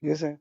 Yes, sir.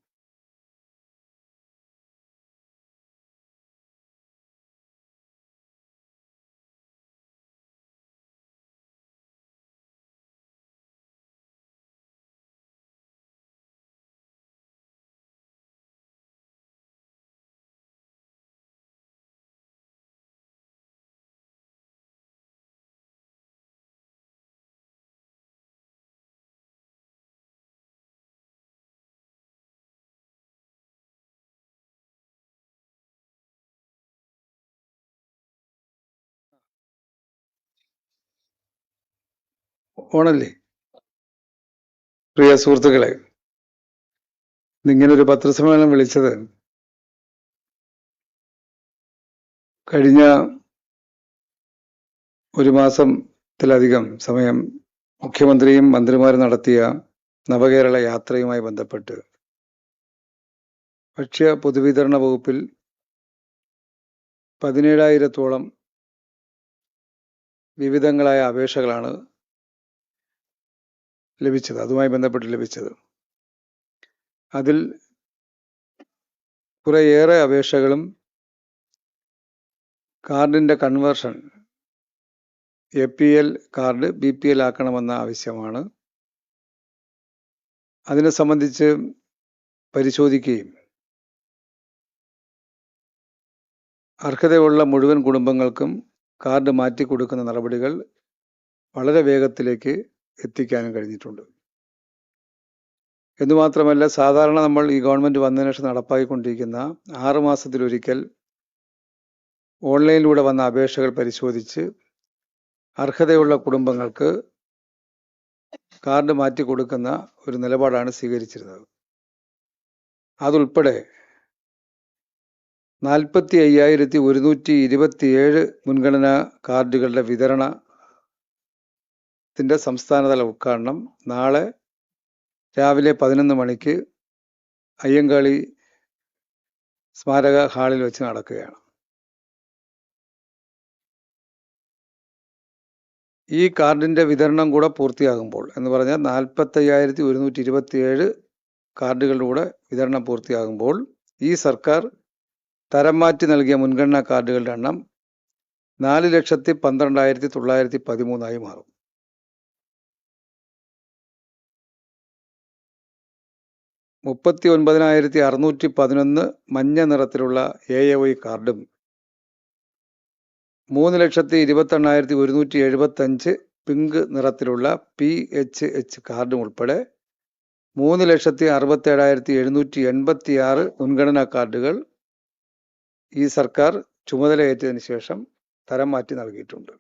ഓണല്ലേ? പ്രിയ സുഹൃത്തുക്കളെ ഇന്നിങ്ങനൊരു പത്രസമ്മേളനം വിളിച്ചത് കഴിഞ്ഞ ഒരു മാസത്തിലധികം സമയം മുഖ്യമന്ത്രിയും മന്ത്രിമാരും നടത്തിയ നവകേരള യാത്രയുമായി ബന്ധപ്പെട്ട്. ഭക്ഷ്യ പൊതുവിതരണ വകുപ്പിൽ പതിനേഴായിരത്തോളം വിവിധങ്ങളായ അപേക്ഷകളാണ് ലഭിച്ചത് അതുമായി ബന്ധപ്പെട്ട് ലഭിച്ചത്. അതിൽ കുറേയേറെ അപേക്ഷകളും കാർഡിന്റെ conversion A P L card B P L ആക്കണമെന്ന ആവശ്യമാണ്. അതിനെ സംബന്ധിച്ച് പരിശോധിക്കുകയും അർഹതയുള്ള മുഴുവൻ കുടുംബങ്ങൾക്കും കാർഡ് മാറ്റി കൊടുക്കുന്ന നടപടികൾ വളരെ വേഗത്തിലേക്ക് എത്തിക്കാനും കഴിഞ്ഞിട്ടുണ്ട്. എന്നുമാത്രമല്ല സാധാരണ നമ്മൾ ഈ ഗവൺമെന്റ് വന്നതിന് ശേഷം നടപ്പാക്കിക്കൊണ്ടിരിക്കുന്ന ആറ് മാസത്തിലൊരിക്കൽ ഓൺലൈനിലൂടെ വന്ന അപേക്ഷകൾ പരിശോധിച്ച് അർഹതയുള്ള കുടുംബങ്ങൾക്ക് കാർഡ് മാറ്റി കൊടുക്കുന്ന ഒരു നിലപാടാണ് സ്വീകരിച്ചിരുന്നത്. അതുൾപ്പെടെ നാൽപ്പത്തി അയ്യായിരത്തി ഒരുന്നൂറ്റി ഇരുപത്തിയേഴ് മുൻഗണനാ കാർഡുകളുടെ വിതരണത്തിന്റെ സംസ്ഥാനതല ഉദ്ഘാടനം നാളെ രാവിലെ പതിനൊന്ന് മണിക്ക് അയ്യങ്കാളി സ്മാരക ഹാളിൽ വെച്ച് നടക്കുകയാണ്. ഈ കാർഡിന്റെ വിതരണം കൂടെ പൂർത്തിയാകുമ്പോൾ എന്ന് പറഞ്ഞാൽ നാൽപ്പത്തയ്യായിരത്തി ഒരുന്നൂറ്റി ഇരുപത്തിയേഴ് കാർഡുകളുടെ കൂടെ വിതരണം പൂർത്തിയാകുമ്പോൾ ഈ സർക്കാർ തരം മാറ്റി നൽകിയ മുൻഗണനാ കാർഡുകളുടെ എണ്ണം നാല് ലക്ഷത്തി പന്ത്രണ്ടായിരത്തി തൊള്ളായിരത്തി പതിമൂന്നായി മാറും. മുപ്പത്തി ഒൻപതിനായിരത്തി അറുന്നൂറ്റി പതിനൊന്ന് മഞ്ഞ നിറത്തിലുള്ള എ എ വൈ കാർഡും മൂന്ന് ലക്ഷത്തി ഇരുപത്തെണ്ണായിരത്തി ഒരുന്നൂറ്റി എഴുപത്തഞ്ച് പിങ്ക് നിറത്തിലുള്ള പി എച്ച് എച്ച് കാർഡും ഉൾപ്പെടെ മൂന്ന് ലക്ഷത്തി അറുപത്തേഴായിരത്തി എഴുന്നൂറ്റി എൺപത്തി ആറ് മുൻഗണനാ കാർഡുകൾ ഈ സർക്കാർ ചുമതലയേറ്റതിന് ശേഷം തരം മാറ്റി നൽകിയിട്ടുണ്ട്.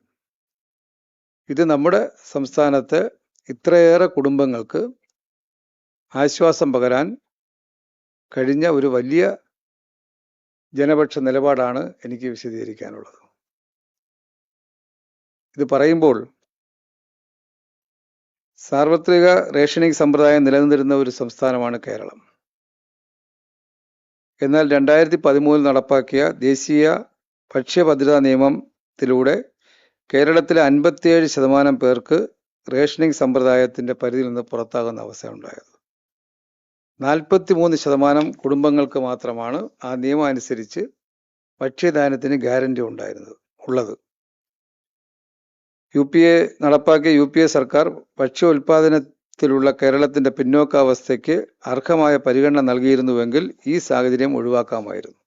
ഇത് നമ്മുടെ സംസ്ഥാനത്ത് ഇത്രയേറെ കുടുംബങ്ങൾക്ക് ആശ്വാസം പകരാൻ കഴിഞ്ഞ ഒരു വലിയ ജനപക്ഷ നിലപാടാണ് എനിക്ക് വിശദീകരിക്കാനുള്ളത്. ഇത് പറയുമ്പോൾ സാർവത്രിക റേഷനിങ് സമ്പ്രദായം നിലനിന്നിരുന്ന ഒരു സംസ്ഥാനമാണ് കേരളം. എന്നാൽ രണ്ടായിരത്തി പതിമൂന്നിൽ നടപ്പാക്കിയ ദേശീയ ഭക്ഷ്യഭദ്രതാ നിയമത്തിലൂടെ കേരളത്തിലെ അൻപത്തിയേഴ് ശതമാനം പേർക്ക് റേഷനിങ് സമ്പ്രദായത്തിന്റെ പരിധിയിൽ നിന്ന് പുറത്താകുന്ന അവസ്ഥ ഉണ്ടായത് നാൽപ്പത്തി മൂന്ന് ശതമാനം കുടുംബങ്ങൾക്ക് മാത്രമാണ് ആ നിയമം അനുസരിച്ച് ഭക്ഷ്യധാന്യത്തിന് ഗ്യാരണ്ടി ഉണ്ടായിരുന്നത് ഉള്ളത്. യു പി എ നടപ്പാക്കിയ യു പി എ സർക്കാർ ഭക്ഷ്യ ഉൽപാദനത്തിലുള്ള കേരളത്തിന്റെ പിന്നോക്കാവസ്ഥയ്ക്ക് അർഹമായ പരിഗണന നൽകിയിരുന്നുവെങ്കിൽ ഈ സാഹചര്യം ഒഴിവാക്കാമായിരുന്നു.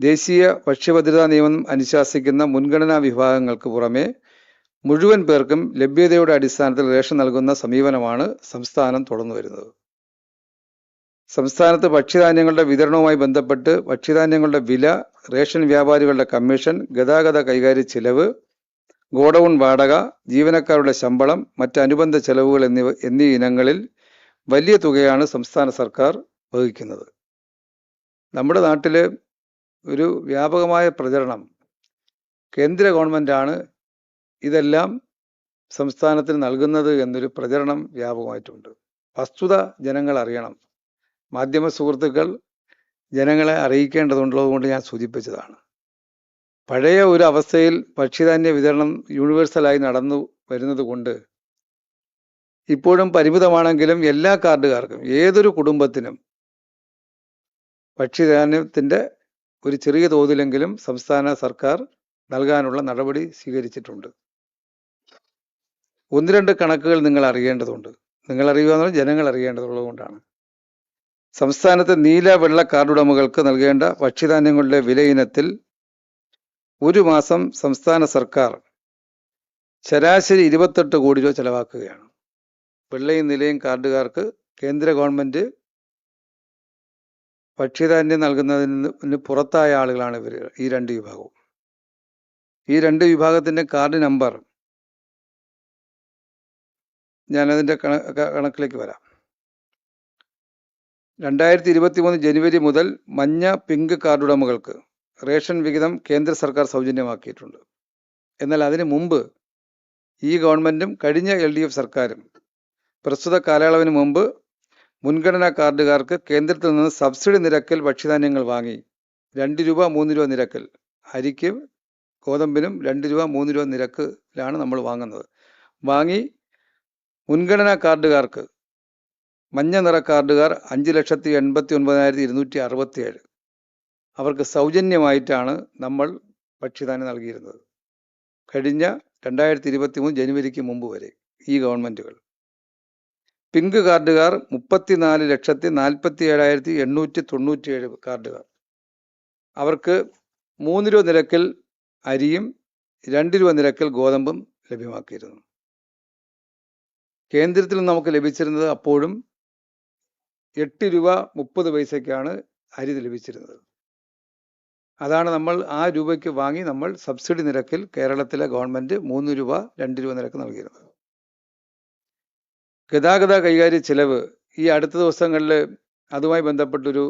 ദേശീയ ഭക്ഷ്യഭദ്രതാ നിയമം അനുശാസിക്കുന്ന മുൻഗണനാ വിഭാഗങ്ങൾക്ക് പുറമെ മുഴുവൻ പേർക്കും ലഭ്യതയുടെ അടിസ്ഥാനത്തിൽ റേഷൻ നൽകുന്ന സമീപനമാണ് സംസ്ഥാനം തുടർന്നു വരുന്നത് സംസ്ഥാനത്ത് ഭക്ഷ്യധാന്യങ്ങളുടെ വിതരണവുമായി ബന്ധപ്പെട്ട് ഭക്ഷ്യധാന്യങ്ങളുടെ വില റേഷൻ വ്യാപാരികളുടെ കമ്മീഷൻ ഗതാഗത കൈകാര്യ ചിലവ് ഗോഡൌൺ വാടക ജീവനക്കാരുടെ ശമ്പളം മറ്റ് അനുബന്ധ ചെലവുകൾ എന്നിവ എന്നീ ഇനങ്ങളിൽ വലിയ തുകയാണ് സംസ്ഥാന സർക്കാർ വഹിക്കുന്നത്. നമ്മുടെ നാട്ടിൽ ഒരു വ്യാപകമായ പ്രചരണം. കേന്ദ്ര ഗവൺമെന്റാണ് ഇതെല്ലാം സംസ്ഥാനത്തിന് നൽകുന്നത് എന്നൊരു പ്രചരണം വ്യാപകമായിട്ടുണ്ട്. വസ്തുത ജനങ്ങൾ അറിയണം. മാധ്യമ സുഹൃത്തുക്കൾ ജനങ്ങളെ അറിയിക്കേണ്ടതുള്ളതുകൊണ്ട് ഞാൻ സൂചിപ്പിച്ചതാണ്. പഴയ ഒരു അവസ്ഥയിൽ ഭക്ഷ്യധാന്യ വിതരണം യൂണിവേഴ്സലായി നടന്നു വരുന്നത് കൊണ്ട് ഇപ്പോഴും പരിമിതമാണെങ്കിലും എല്ലാ കാർഡുകാർക്കും ഏതൊരു കുടുംബത്തിനും ഭക്ഷ്യധാന്യത്തിന്റെ ഒരു ചെറിയ തോതിലെങ്കിലും സംസ്ഥാന സർക്കാർ നൽകാനുള്ള നടപടി സ്വീകരിച്ചിട്ടുണ്ട്. ഒന്ന് രണ്ട് കണക്കുകൾ നിങ്ങൾ അറിയേണ്ടതുണ്ട്. നിങ്ങൾ അറിയുക എന്ന് പറഞ്ഞാൽ ജനങ്ങൾ അറിയേണ്ടതുള്ളത് കൊണ്ടാണ്. സംസ്ഥാനത്തെ നീല വെള്ള കാർഡുടമകൾക്ക് നൽകേണ്ട ഭക്ഷ്യധാന്യങ്ങളുടെ വില ഇനത്തിൽ ഒരു മാസം സംസ്ഥാന സർക്കാർ ശരാശരി ഇരുപത്തെട്ട് കോടി രൂപ ചെലവാക്കുകയാണ്. വെള്ളയും നിലയും കാർഡുകാർക്ക് കേന്ദ്ര ഗവൺമെന്റ് ഭക്ഷ്യധാന്യം നൽകുന്നതിന് പുറത്തായ ആളുകളാണ് ഇവർ ഈ രണ്ട് വിഭാഗവും. ഈ രണ്ട് വിഭാഗത്തിന്റെ കാർഡ് നമ്പർ ഞാനതിന്റെ കണ- കണക്കിലേക്ക് വരാം. രണ്ടായിരത്തി ഇരുപത്തി മൂന്ന് ജനുവരി മുതൽ മഞ്ഞ പിങ്ക് കാർഡുടമകൾക്ക് റേഷൻ വിഹിതം കേന്ദ്ര സർക്കാർ സൗജന്യമാക്കിയിട്ടുണ്ട്. എന്നാൽ അതിനു മുമ്പ് ഈ ഗവൺമെന്റും കഴിഞ്ഞ എൽ ഡി എഫ് സർക്കാരും പ്രസ്തുത കാലയളവിന് മുമ്പ് മുൻഗണനാ കാർഡുകാർക്ക് കേന്ദ്രത്തിൽ നിന്ന് സബ്സിഡി നിരക്കിൽ ഭക്ഷ്യധാന്യങ്ങൾ വാങ്ങി രണ്ട് രൂപ മൂന്ന് രൂപ നിരക്കിൽ അരിക്ക് ഗോതമ്പിനും രണ്ട് രൂപ മൂന്ന് രൂപ നിരക്കിലാണ് നമ്മൾ വാങ്ങുന്നത്. വാങ്ങി മുൻഗണനാ കാർഡുകാർക്ക് മഞ്ഞ നിറ കാർഡുകാർ അഞ്ച് ലക്ഷത്തി എൺപത്തി ഒൻപതിനായിരത്തി ഇരുന്നൂറ്റി അറുപത്തി ഏഴ് അവർക്ക് സൗജന്യമായിട്ടാണ് നമ്മൾ ഭക്ഷ്യധാന്യം നൽകിയിരുന്നത്. കഴിഞ്ഞ രണ്ടായിരത്തി ഇരുപത്തി മൂന്ന് ജനുവരിക്ക് മുമ്പ് വരെ ഈ ഗവൺമെന്റുകൾ പിങ്ക് കാർഡുകാർ മുപ്പത്തിനാല് ലക്ഷത്തി നാൽപ്പത്തി ഏഴായിരത്തി എണ്ണൂറ്റി തൊണ്ണൂറ്റി ഏഴ് കാർഡുകാർ. അവർക്ക് മൂന്ന് രൂപ നിരക്കിൽ അരിയും രണ്ട് രൂപ നിരക്കിൽ ഗോതമ്പും ലഭ്യമാക്കിയിരുന്നു. കേന്ദ്രത്തിൽ നമുക്ക് ലഭിച്ചിരുന്നത് അപ്പോഴും എട്ട് രൂപ മുപ്പത് പൈസയ്ക്കാണ് അരി ലഭിച്ചിരുന്നത്. അതാണ് നമ്മൾ ആ രൂപയ്ക്ക് വാങ്ങി നമ്മൾ സബ്സിഡി നിരക്കിൽ കേരളത്തിലെ ഗവൺമെന്റ് മൂന്ന് രൂപ രണ്ട് രൂപ നിരക്ക് നൽകിയിരുന്നത്. ഗതാഗത കൈകാര്യ ചിലവ് ഈ അടുത്ത ദിവസങ്ങളിൽ അതുമായി ബന്ധപ്പെട്ടൊരു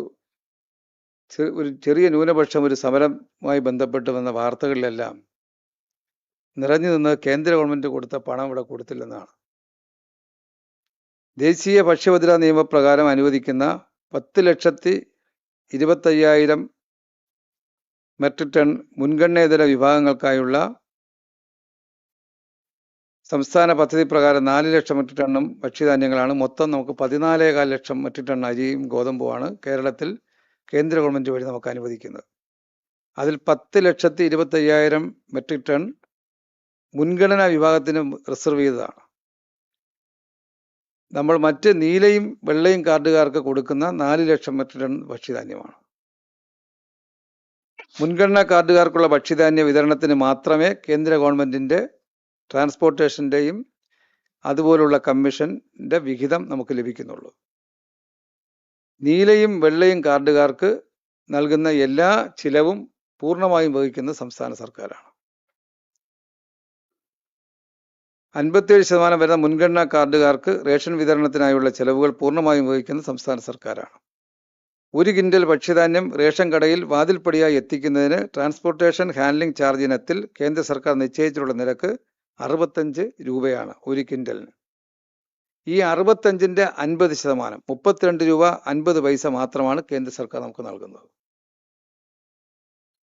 ഒരു ചെറിയ ന്യൂനപക്ഷം ഒരു സമരവുമായി ബന്ധപ്പെട്ട് വന്ന വാർത്തകളിലെല്ലാം നിറഞ്ഞു നിന്ന് കേന്ദ്ര ഗവൺമെന്റ് കൊടുത്ത പണം ഇവിടെ കൊടുത്തില്ലെന്നാണ്. ദേശീയ ഭക്ഷ്യഭദ്രതാ നിയമപ്രകാരം അനുവദിക്കുന്ന പത്ത് ലക്ഷത്തി ഇരുപത്തയ്യായിരം മെട്രിക് ടൺ മുൻഗണനേതര വിഭാഗങ്ങൾക്കായുള്ള സംസ്ഥാന പദ്ധതി പ്രകാരം നാല് ലക്ഷം മെട്രിക് ടണ്ണും ഭക്ഷ്യധാന്യങ്ങളാണ്. മൊത്തം നമുക്ക് പതിനാലേകാൽ ലക്ഷം മെട്രിക് ടൺ അരിയും ഗോതമ്പുമാണ് കേരളത്തിൽ കേന്ദ്ര ഗവൺമെന്റ് വഴി നമുക്ക് അനുവദിക്കുന്നത്. അതിൽ പത്ത് ലക്ഷത്തി ഇരുപത്തയ്യായിരം മെട്രിക് ടൺ മുൻഗണനാ വിഭാഗത്തിന് റിസർവ് ചെയ്തതാണ്. നമ്മൾ മറ്റ് നീലയും വെള്ളയും കാർഡുകാർക്ക് കൊടുക്കുന്ന നാല് ലക്ഷം മെട്രിക് ടൺ ഭക്ഷ്യധാന്യമാണ്. മുൻഗണനാ കാർഡുകാർക്കുള്ള ഭക്ഷ്യധാന്യ വിതരണത്തിന് മാത്രമേ കേന്ദ്ര ഗവൺമെന്റിന്റെ ട്രാൻസ്പോർട്ടേഷന്റെയും അതുപോലുള്ള കമ്മീഷന്റെ വിഹിതം നമുക്ക് ലഭിക്കുന്നുള്ളൂ. നീലയും വെള്ളയും കാർഡുകാർക്ക് നൽകുന്ന എല്ലാ ചിലവും പൂർണമായും വഹിക്കുന്ന സംസ്ഥാന സർക്കാരാണ്. അൻപത്തിയേഴ് ശതമാനം വരുന്ന മുൻഗണനാ കാർഡുകാർക്ക് റേഷൻ വിതരണത്തിനായുള്ള ചെലവുകൾ പൂർണമായും വഹിക്കുന്ന സംസ്ഥാന സർക്കാരാണ്. ഒരു കിൻഡൽ ഭക്ഷ്യധാന്യം റേഷൻ കടയിൽ വാതിൽപ്പടിയായി എത്തിക്കുന്നതിന് ട്രാൻസ്പോർട്ടേഷൻ ഹാൻഡ്ലിംഗ് ചാർജ് ഇനത്തിൽ കേന്ദ്ര സർക്കാർ നിശ്ചയിച്ചിട്ടുള്ള നിരക്ക് അറുപത്തഞ്ച് രൂപയാണ് ഒരു കിൻഡലിന് ഈ അറുപത്തഞ്ചിന്റെ അൻപത് ശതമാനം മുപ്പത്തിരണ്ട് രൂപ അൻപത് പൈസ മാത്രമാണ് കേന്ദ്ര സർക്കാർ നമുക്ക് നൽകുന്നത്.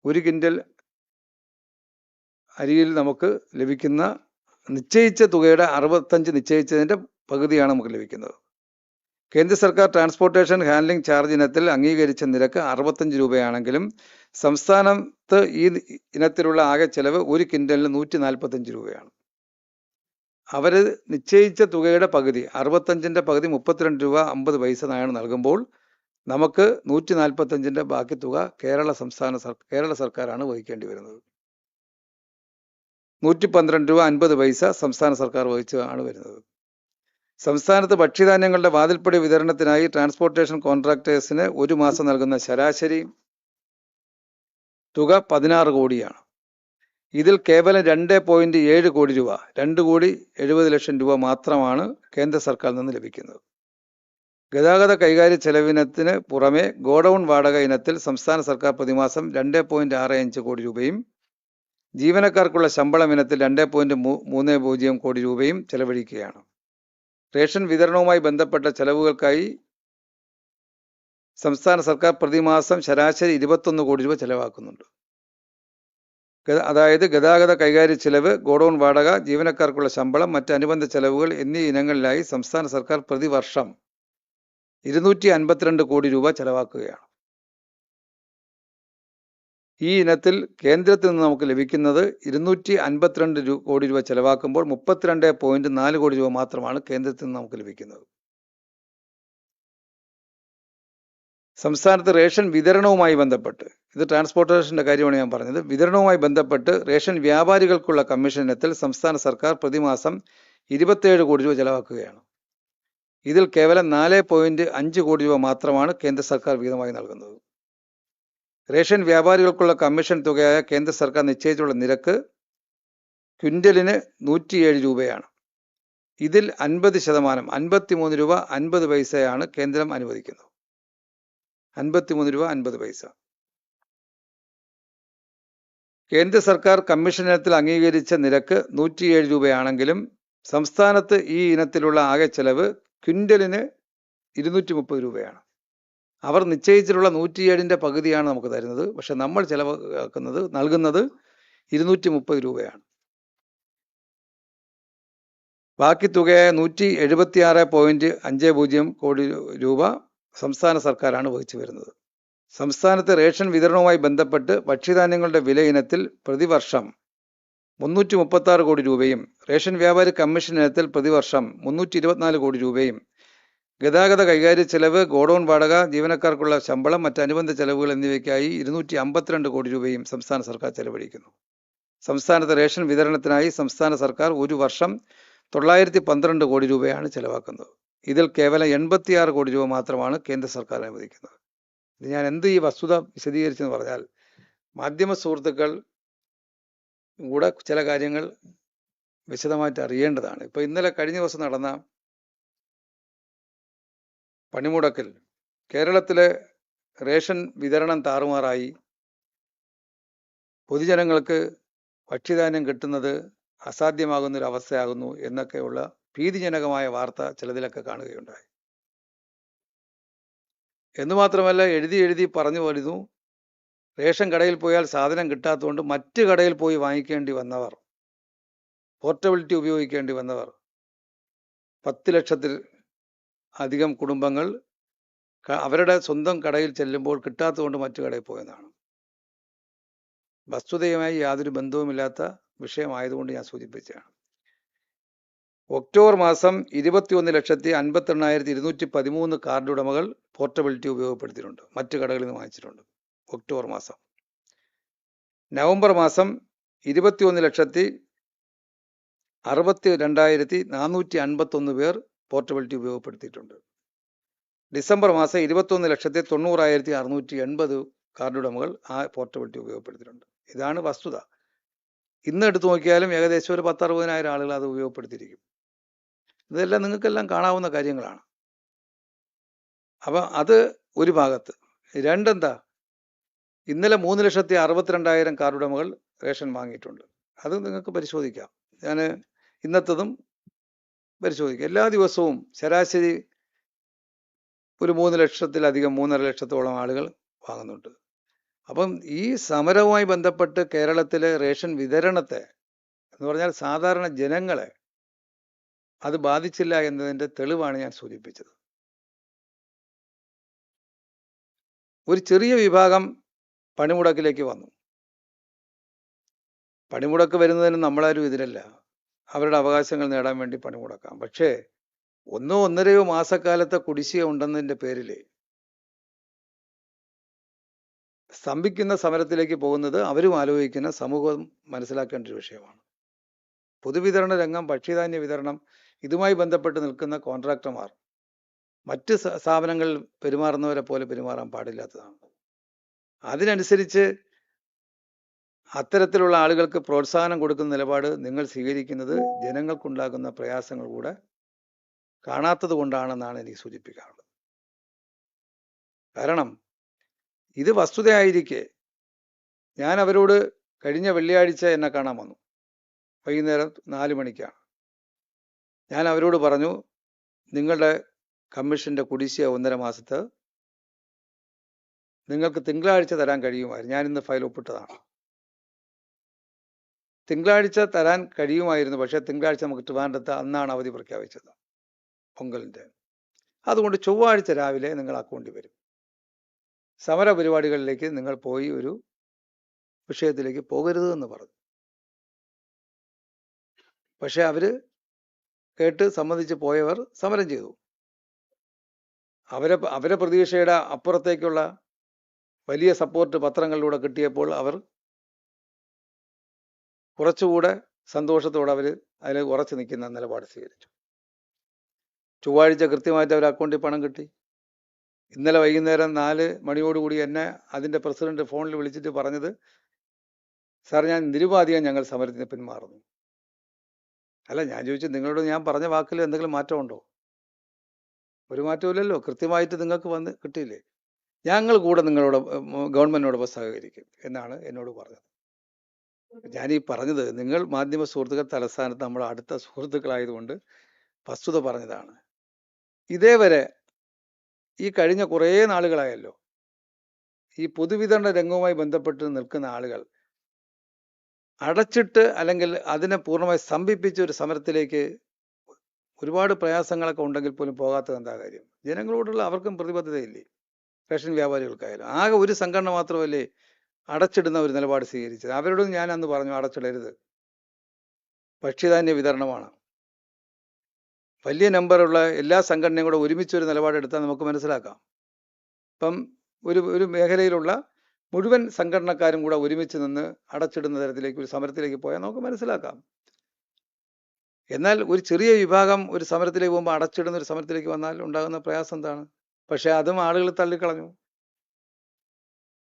ഒരു കിൻഡൽ അരിയിൽ നമുക്ക് ലഭിക്കുന്ന നിശ്ചയിച്ച തുകയുടെ അറുപത്തഞ്ച് നിശ്ചയിച്ചതിന്റെ പകുതിയാണ് നമുക്ക് ലഭിക്കുന്നത്. കേന്ദ്ര സർക്കാർ ട്രാൻസ്പോർട്ടേഷൻ ഹാൻഡ്ലിംഗ് ചാർജ് ഇനത്തിൽ അംഗീകരിച്ച നിരക്ക് അറുപത്തഞ്ച് രൂപയാണെങ്കിലും സംസ്ഥാനത്ത് ഈ ഇനത്തിലുള്ള ആകെ ചെലവ് ഒരു കിൻഡലിന് നൂറ്റി നാൽപ്പത്തഞ്ച് രൂപയാണ്. അവർ നിശ്ചയിച്ച തുകയുടെ പകുതി അറുപത്തഞ്ചിന്റെ പകുതി മുപ്പത്തിരണ്ട് രൂപ അമ്പത് പൈസ നായാണ് നൽകുമ്പോൾ നമുക്ക് നൂറ്റി നാൽപ്പത്തഞ്ചിന്റെ ബാക്കി തുക കേരള സംസ്ഥാന കേരള സർക്കാരാണ് വഹിക്കേണ്ടി വരുന്നത്. നൂറ്റി പന്ത്രണ്ട് രൂപ അൻപത് പൈസ സംസ്ഥാന സർക്കാർ വഹിച്ചാണ് വരുന്നത്. സംസ്ഥാനത്ത് ഭക്ഷ്യധാന്യങ്ങളുടെ വാതിൽപ്പടി വിതരണത്തിനായി ട്രാൻസ്പോർട്ടേഷൻ കോൺട്രാക്ടേഴ്സിന് ഒരു മാസം നൽകുന്ന ശരാശരി തുക പതിനാറ് കോടിയാണ്. ഇതിൽ കേവലം രണ്ട് പോയിന്റ് ഏഴ് കോടി രൂപ രണ്ട് കോടി എഴുപത് ലക്ഷം രൂപ മാത്രമാണ് കേന്ദ്ര സർക്കാരിൽ നിന്ന് ലഭിക്കുന്നത്. ഗതാഗത കൈകാര്യ ചെലവിനത്തിന് പുറമെ ഗോഡൌൺ വാടക ഇനത്തിൽ സംസ്ഥാന സർക്കാർ പ്രതിമാസം രണ്ട് പോയിന്റ് ആറ് അഞ്ച് കോടി രൂപയും ജീവനക്കാർക്കുള്ള ശമ്പളം ഇനത്തിൽ രണ്ട് പോയിന്റ് മൂന്ന് പൂജ്യം കോടി രൂപയും ചെലവഴിക്കുകയാണ്. റേഷൻ വിതരണവുമായി ബന്ധപ്പെട്ട ചെലവുകൾക്കായി സംസ്ഥാന സർക്കാർ പ്രതിമാസം ശരാശരി ഇരുപത്തൊന്ന് കോടി രൂപ ചെലവാക്കുന്നുണ്ട്. അതായത് ഗതാഗത കൈകാര്യ ചെലവ് ഗോഡൌൺ വാടക ജീവനക്കാർക്കുള്ള ശമ്പളം മറ്റ് അനുബന്ധ ചെലവുകൾ എന്നീ ഇനങ്ങളിലായി സംസ്ഥാന സർക്കാർ പ്രതിവർഷം ഇരുന്നൂറ്റി അൻപത്തിരണ്ട് കോടി രൂപ ചെലവാക്കുകയാണ്. ഈ ഇനത്തിൽ കേന്ദ്രത്തിൽ നിന്ന് നമുക്ക് ലഭിക്കുന്നത് ഇരുന്നൂറ്റി അൻപത്തിരണ്ട് കോടി രൂപ ചെലവാക്കുമ്പോൾ മുപ്പത്തിരണ്ട് പോയിന്റ് നാല് കോടി രൂപ മാത്രമാണ് കേന്ദ്രത്തിൽ നിന്ന് നമുക്ക് ലഭിക്കുന്നത്. സംസ്ഥാനത്ത് റേഷൻ വിതരണവുമായി ബന്ധപ്പെട്ട് ഇത് ട്രാൻസ്പോർട്ടേഷന്റെ കാര്യമാണ് ഞാൻ പറഞ്ഞത് വിതരണവുമായി ബന്ധപ്പെട്ട് റേഷൻ വ്യാപാരികൾക്കുള്ള കമ്മീഷൻ ഇനത്തിൽ സംസ്ഥാന സർക്കാർ പ്രതിമാസം ഇരുപത്തേഴ് കോടി രൂപ ചെലവാക്കുകയാണ്. ഇതിൽ കേവലം നാല് പോയിന്റ് അഞ്ച് കോടി രൂപ മാത്രമാണ് കേന്ദ്ര സർക്കാർ വിഹിതമായി നൽകുന്നത്. റേഷൻ വ്യാപാരികൾക്കുള്ള കമ്മീഷൻ തുകയായ കേന്ദ്ര സർക്കാർ നിശ്ചയിച്ചുള്ള നിരക്ക് ക്വിന്റലിന് നൂറ്റിയേഴ് രൂപയാണ്. ഇതിൽ അൻപത് ശതമാനം അൻപത്തിമൂന്ന് രൂപ അൻപത് പൈസയാണ് കേന്ദ്രം അനുവദിക്കുന്നത്. അൻപത്തിമൂന്ന് രൂപ അൻപത് പൈസ. കേന്ദ്ര സർക്കാർ കമ്മീഷൻ ഇനത്തിൽ അംഗീകരിച്ച നിരക്ക് നൂറ്റിയേഴ് രൂപയാണെങ്കിലും സംസ്ഥാനത്ത് ഈ ഇനത്തിലുള്ള ആകെ ചെലവ് ക്വിന്റലിന് ഇരുന്നൂറ്റി മുപ്പത് രൂപയാണ്. അവർ നിശ്ചയിച്ചിട്ടുള്ള നൂറ്റിയേഴിന്റെ പകുതിയാണ് നമുക്ക് തരുന്നത്. പക്ഷെ നമ്മൾ ചെലവാക്കുന്നത് നൽകുന്നത് ഇരുന്നൂറ്റി മുപ്പത് രൂപയാണ്. ബാക്കി തുകയായ നൂറ്റി എഴുപത്തി ആറ് പോയിന്റ് അഞ്ച് പൂജ്യം കോടി രൂപ സംസ്ഥാന സർക്കാരാണ് വഹിച്ചു വരുന്നത്. സംസ്ഥാനത്തെ റേഷൻ വിതരണവുമായി ബന്ധപ്പെട്ട് ഭക്ഷ്യധാന്യങ്ങളുടെ വില ഇനത്തിൽ പ്രതിവർഷം മുന്നൂറ്റി മുപ്പത്തി കോടി രൂപയും റേഷൻ വ്യാപാരി കമ്മീഷൻ ഇനത്തിൽ പ്രതിവർഷം മുന്നൂറ്റി ഇരുപത്തിനാല് കോടി രൂപയും ഗതാഗത കൈകാര്യ ചെലവ് ഗോഡൌൺ വാടക ജീവനക്കാർക്കുള്ള ശമ്പളം മറ്റ് അനുബന്ധ ചെലവുകൾ എന്നിവയ്ക്കായി ഇരുന്നൂറ്റി അമ്പത്തിരണ്ട് കോടി രൂപയും സംസ്ഥാന സർക്കാർ ചെലവഴിക്കുന്നു. സംസ്ഥാനത്ത് റേഷൻ വിതരണത്തിനായി സംസ്ഥാന സർക്കാർ ഒരു വർഷം തൊള്ളായിരത്തി പന്ത്രണ്ട് കോടി രൂപയാണ് ചെലവാക്കുന്നത്. ഇതിൽ കേവലം എൺപത്തിയാറ് കോടി രൂപ മാത്രമാണ് കേന്ദ്ര സർക്കാർ അനുവദിക്കുന്നത്. ഇത് ഞാൻ എന്ത് ഈ വസ്തുത വിശദീകരിച്ചെന്ന് പറഞ്ഞാൽ മാധ്യമ സുഹൃത്തുക്കൾ കൂടെ ചില കാര്യങ്ങൾ വിശദമായിട്ട് അറിയേണ്ടതാണ്. ഇപ്പൊ ഇന്നലെ കഴിഞ്ഞ ദിവസം നടന്ന പണിമുടക്കിൽ കേരളത്തിലെ റേഷൻ വിതരണം താറുമാറായി. പൊതുജനങ്ങൾക്ക് ഭക്ഷ്യധാന്യം കിട്ടുന്നത് അസാധ്യമാകുന്നൊരവസ്ഥയാകുന്നു എന്നൊക്കെയുള്ള ഭീതിജനകമായ വാർത്ത ചിലതിലൊക്കെ കാണുകയുണ്ടായി. എന്നുമാത്രമല്ല എഴുതി എഴുതി പറഞ്ഞു വരുന്നു റേഷൻ കടയിൽ പോയാൽ സാധനം കിട്ടാത്തതുകൊണ്ട് മറ്റ് കടയിൽ പോയി വാങ്ങിക്കേണ്ടി വന്നവർ പോർട്ടബിലിറ്റി ഉപയോഗിക്കേണ്ടി വന്നവർ പത്ത് ലക്ഷത്തിൽ അധികം കുടുംബങ്ങൾ അവരുടെ സ്വന്തം കടയിൽ ചെല്ലുമ്പോൾ കിട്ടാത്തതുകൊണ്ട് മറ്റു കടയിൽ പോയതാണ്. വസ്തുതയുമായി യാതൊരു ബന്ധവുമില്ലാത്ത വിഷയമായതുകൊണ്ട് ഞാൻ സൂചിപ്പിച്ചതാണ്. ഒക്ടോബർ മാസം ഇരുപത്തിയൊന്ന് ലക്ഷത്തി അൻപത്തി എണ്ണായിരത്തി ഇരുന്നൂറ്റി പതിമൂന്ന് കാർഡ് ഉടമകൾ പോർട്ടബിലിറ്റി ഉപയോഗപ്പെടുത്തിയിട്ടുണ്ട്. മറ്റു കടകളിൽ നിന്ന് വാങ്ങിച്ചിട്ടുണ്ട്. ഒക്ടോബർ മാസം. നവംബർ മാസം ഇരുപത്തിയൊന്ന് ലക്ഷത്തി അറുപത്തി രണ്ടായിരത്തി നാനൂറ്റി അൻപത്തൊന്ന് പേർ പോർട്ടബിലിറ്റി ഉപയോഗപ്പെടുത്തിയിട്ടുണ്ട്. ഡിസംബർ മാസം ഇരുപത്തൊന്ന് ലക്ഷത്തി തൊണ്ണൂറായിരത്തി അറുന്നൂറ്റി എൺപത് കാർഡ് ഉടമകൾ ആ പോർട്ടബിലിറ്റി ഉപയോഗപ്പെടുത്തിയിട്ടുണ്ട്. ഇതാണ് വസ്തുത. ഇന്ന് എടുത്തു നോക്കിയാലും ഏകദേശം ഒരു പത്തറുപതിനായിരം ആളുകൾ അത് ഉപയോഗപ്പെടുത്തിയിരിക്കും. ഇതെല്ലാം നിങ്ങൾക്കെല്ലാം കാണാവുന്ന കാര്യങ്ങളാണ്. അപ്പം അത് ഒരു ഭാഗത്ത്. രണ്ടെന്താ? ഇന്നലെ മൂന്ന് ലക്ഷത്തി അറുപത്തിരണ്ടായിരം കാർഡ് ഉടമകൾ റേഷൻ വാങ്ങിയിട്ടുണ്ട്. അത് നിങ്ങൾക്ക് പരിശോധിക്കാം. ഞാൻ ഇന്നത്തതും പരിശോധിക്കാം എല്ലാ ദിവസവും ശരാശരി ഒരു മൂന്ന് ലക്ഷത്തിലധികം മൂന്നര ലക്ഷത്തോളം ആളുകൾ വാങ്ങുന്നുണ്ട്. അപ്പം ഈ സമരവുമായി ബന്ധപ്പെട്ട് കേരളത്തിലെ റേഷൻ വിതരണത്തെ എന്ന് പറഞ്ഞാൽ സാധാരണ ജനങ്ങളെ അത് ബാധിച്ചില്ല എന്നതിന്റെ തെളിവാണ് ഞാൻ സൂചിപ്പിച്ചത്. ഒരു ചെറിയ വിഭാഗം പണിമുടക്കിലേക്ക് വന്നു. പണിമുടക്ക് വരുന്നതിന് നമ്മളാരും എതിരല്ല അവരുടെ അവകാശങ്ങൾ നേടാൻ വേണ്ടി പണിമുടക്കാം പക്ഷേ ഒന്നോ ഒന്നരയോ മാസക്കാലത്തെ കുടിശ്ശിക ഉണ്ടെന്നതിന്റെ പേരിൽ സ്തംഭിക്കുന്ന സമരത്തിലേക്ക് പോകുന്നത് അവരും ആലോചിക്കുന്ന സമൂഹം മനസ്സിലാക്കേണ്ട ഒരു വിഷയമാണ്. പൊതുവിതരണ രംഗം ഭക്ഷ്യധാന്യ വിതരണം ഇതുമായി ബന്ധപ്പെട്ട് നിൽക്കുന്ന കോൺട്രാക്ടർമാർ മറ്റ് സ്ഥാപനങ്ങളിൽ പെരുമാറുന്നവരെ പോലെ പെരുമാറാൻ പാടില്ലാത്തതാണ്. അതിനനുസരിച്ച് അത്തരത്തിലുള്ള ആളുകൾക്ക് പ്രോത്സാഹനം കൊടുക്കുന്ന നിലപാട് നിങ്ങൾ സ്വീകരിക്കുന്നത് ജനങ്ങൾക്കുണ്ടാകുന്ന പ്രയാസങ്ങൾ കൂടെ കാണാത്തത് കൊണ്ടാണെന്നാണ് എനിക്ക് സൂചിപ്പിക്കാറുള്ളത് കാരണം ഇത് വസ്തുതയായിരിക്കെ ഞാൻ അവരോട് കഴിഞ്ഞ വെള്ളിയാഴ്ച എന്നെ കാണാൻ വന്നു. വൈകുന്നേരം നാല് മണിക്കാണ്. ഞാൻ അവരോട് പറഞ്ഞു നിങ്ങളുടെ കമ്മീഷന്റെ കുടിശ്ശിക ഒന്നര മാസത്ത് നിങ്ങൾക്ക് തിങ്കളാഴ്ച തരാൻ കഴിയുമായിരുന്നു. ഞാൻ ഇന്ന് ഫയൽ ഒപ്പിട്ടതാണ്. തിങ്കളാഴ്ച തരാൻ കഴിയുമായിരുന്നു. പക്ഷേ തിങ്കളാഴ്ച നമുക്ക് ട്രിവാൻഡ്രത്ത് അന്നാണ് അവധി പ്രഖ്യാപിച്ചത്. പൊങ്കലിന്റെ. അതുകൊണ്ട് ചൊവ്വാഴ്ച രാവിലെ നിങ്ങൾ അക്കൗണ്ടിൽ വരും. സമര പരിപാടികളിലേക്ക് നിങ്ങൾ പോയി ഒരു വിഷയത്തിലേക്ക് പോകരുത് എന്ന് പറഞ്ഞു. പക്ഷെ അവർ കേട്ട് സമ്മതിച്ച് പോയവർ സമരം ചെയ്തു. അവരെ അവരെ പ്രതീക്ഷയുടെ അപ്പുറത്തേക്കുള്ള വലിയ സപ്പോർട്ട് പത്രങ്ങളിലൂടെ കിട്ടിയപ്പോൾ അവർ കുറച്ചുകൂടെ സന്തോഷത്തോടെ അവർ അതിൽ ഉറച്ചു നിൽക്കുന്ന നിലപാട് സ്വീകരിച്ചു. ചൊവ്വാഴ്ച കൃത്യമായിട്ട് അവർ അക്കൗണ്ടിൽ പണം കിട്ടി. ഇന്നലെ വൈകുന്നേരം നാല് മണിയോടുകൂടി എന്നെ അതിന്റെ പ്രസിഡന്റ് ഫോണിൽ വിളിച്ചിട്ട് പറഞ്ഞത് സാർ ഞാൻ നിരുപാധികം ഞങ്ങൾ സമരത്തിന് പിന്മാറുന്നു. അല്ല ഞാൻ ചോദിച്ചു നിങ്ങളോട് ഞാൻ പറഞ്ഞ വാക്കിൽ എന്തെങ്കിലും മാറ്റമുണ്ടോ? ഒരു മാറ്റമില്ലല്ലോ കൃത്യമായിട്ട് നിങ്ങൾക്ക് വന്ന് കിട്ടിയില്ലേ. ഞങ്ങൾ കൂടെ നിങ്ങളോട് ഗവൺമെന്റിനോടൊപ്പം സഹകരിക്കും എന്നാണ് എന്നോട് പറഞ്ഞത്. ഞാൻ ഈ പറഞ്ഞത് നിങ്ങൾ മാധ്യമ സുഹൃത്തുക്കൾ തലസ്ഥാനത്ത് നമ്മൾ അടുത്ത സുഹൃത്തുക്കളായതുകൊണ്ട് വസ്തുത പറഞ്ഞതാണ്. ഇതേവരെ ഈ കഴിഞ്ഞ കുറേ നാളുകളായല്ലോ ഈ പൊതുവിതരണ രംഗവുമായി ബന്ധപ്പെട്ട് നിൽക്കുന്ന ആളുകൾ അടച്ചിട്ട് അല്ലെങ്കിൽ അതിനെ പൂർണമായി സ്തംഭിപ്പിച്ച ഒരു സമരത്തിലേക്ക് ഒരുപാട് പ്രയാസങ്ങളൊക്കെ ഉണ്ടെങ്കിൽ പോലും പോകാത്തത് എന്താ കാര്യം? ജനങ്ങളോടുള്ള അവർക്കും പ്രതിബദ്ധതയില്ലേ? റേഷൻ വ്യാപാരികൾക്കായാലും ആകെ ഒരു സംഘടന മാത്രമല്ലേ അടച്ചിടുന്ന ഒരു നിലപാട് സ്വീകരിച്ചത്. അവരോടും ഞാൻ അന്ന് പറഞ്ഞു അടച്ചിടരുത്. ഭക്ഷ്യധാന്യ വിതരണമാണ് വലിയ നമ്പറുള്ള എല്ലാ സംഘടനയും കൂടെ ഒരുമിച്ച് ഒരു നിലപാടെടുത്താൽ നമുക്ക് മനസ്സിലാക്കാം. ഇപ്പം ഒരു ഒരു മേഖലയിലുള്ള മുഴുവൻ സംഘടനക്കാരും കൂടെ ഒരുമിച്ച് നിന്ന് അടച്ചിടുന്ന തരത്തിലേക്ക് ഒരു സമരത്തിലേക്ക് പോയാൽ നമുക്ക് മനസ്സിലാക്കാം. എന്നാൽ ഒരു ചെറിയ വിഭാഗം ഒരു സമരത്തിലേക്ക് പോകുമ്പോൾ അടച്ചിടുന്ന ഒരു സമരത്തിലേക്ക് വന്നാൽ ഉണ്ടാകുന്ന പ്രയാസം എന്താണ്? പക്ഷെ അതും ആളുകൾ തള്ളിക്കളഞ്ഞു.